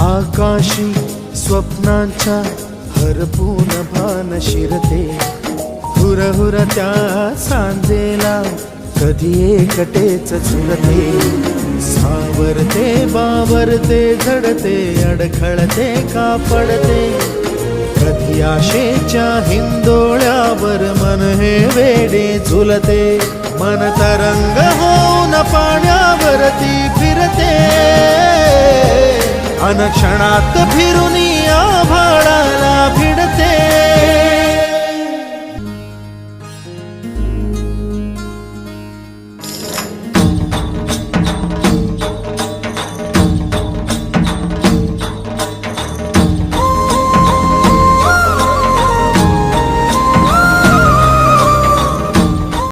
आकाशी स्वप्नांच्या हरपून भान शिरते. हुर हुर त्या सांजेला कधी एकटेच चुरते सावरते बावरते झडते अडखळते का पडते कधी आशेच्या हिंदोळ्यावर मन हे वेडे झुलते. मन तरंग होऊन पाण्यावरती फिरते. अनक्षणात फिरून आभाळाला भिडते.